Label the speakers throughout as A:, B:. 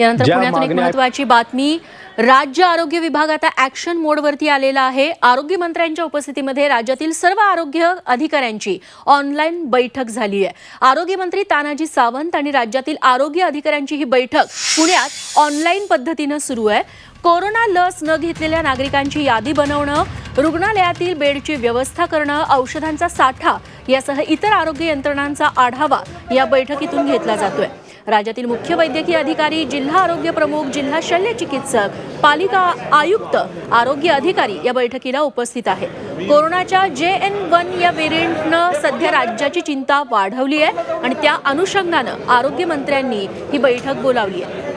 A: यानंतर पुण्यातून एक महत्वाची बातमी राज्य आरोग्य विभाग आता ऍक्शन मोडवरती आलेला आहे. आरोग्य मंत्र्यांच्या उपस्थितीमध्ये राज्यातील सर्व आरोग्य अधिकाऱ्यांची ऑनलाईन बैठक झाली आहे आरोग्य मंत्री तानाजी सावंत आणि राज्यातील आरोग्य अधिकाऱ्यांची ही बैठक पुण्यात ऑनलाईन पद्धतीनं सुरू आहे. कोरोना लस न घेतलेल्या नागरिकांची यादी बनवणं रुग्णालयातील बेडची व्यवस्था करणं औषधांचा साठा यासह इतर आरोग्य यंत्रणांचा आढावा या बैठकीतून घेतला जातोय. राज्यातील मुख्य वैद्यकीय अधिकारी जिल्हा आरोग्य प्रमुख जिल्हा शल्य चिकित्सक पालिका आयुक्त आरोग्य अधिकारी या बैठकीला उपस्थित आहेत कोरोनाच्या जे एन वन या व्हेरियंटनं सध्या राज्याची चिंता वाढवली आहे आणि त्या अनुषंगानं आरोग्य मंत्र्यांनी ही बैठक बोलावली आहे.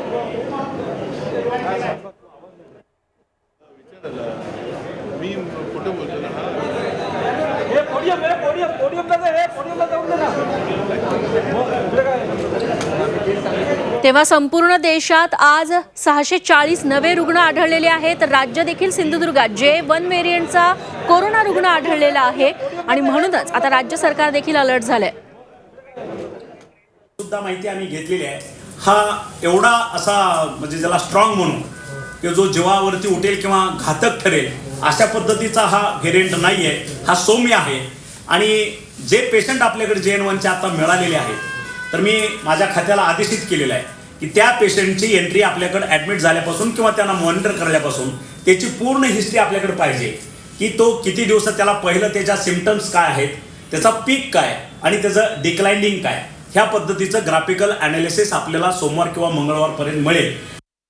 B: मी कुठे बोलतो ना?
C: पोडियम पोडियम पोडियमला हे पोडियमला जाऊन
A: तेव्हा संपूर्ण देशात आज सहाशे चाळीस नवे रुग्ण आढळलेले आहेत. राज्य देखील सिंधुदुर्गात जे वन व्हेरियंटचा कोरोना रुग्ण आढळलेला आहे. आणि म्हणूनच आता राज्य सरकार देखील अलर्ट झालंय.
D: सुद्धा माहिती आम्ही घेतलेली आहे. हा एवढा असा म्हणजे ज्याला स्ट्रॉंग म्हणू की जो जीवावरती उठेल किंवा घातक ठरेल अशा पद्धतीचा हा व्हेरियंट नाही आहे हा सौम्य आहे. आणि जे पेशंट आपल्याकडे जे एन वनचे आता मिळालेले आहेत तर मी माझ्या खात्याला आदेशित केलेलं आहे की त्या पेशंटची एंट्री आपल्याकडे ॲडमिट झाल्यापासून किंवा त्यांना मॉनिटर करण्यापासून त्याची पूर्ण हिस्ट्री आपल्याकडे पाहिजे. की तो किती दिवसात त्याला पहिलं त्याच्या सिमटम्स काय आहेत त्याचा पीक काय आणि त्याचं डिक्लाइनिंग काय. ह्या पद्धतीचं ग्राफिकल ॲनालिसिस आपल्याला सोमवार किंवा मंगळवारपर्यंत मिळेल.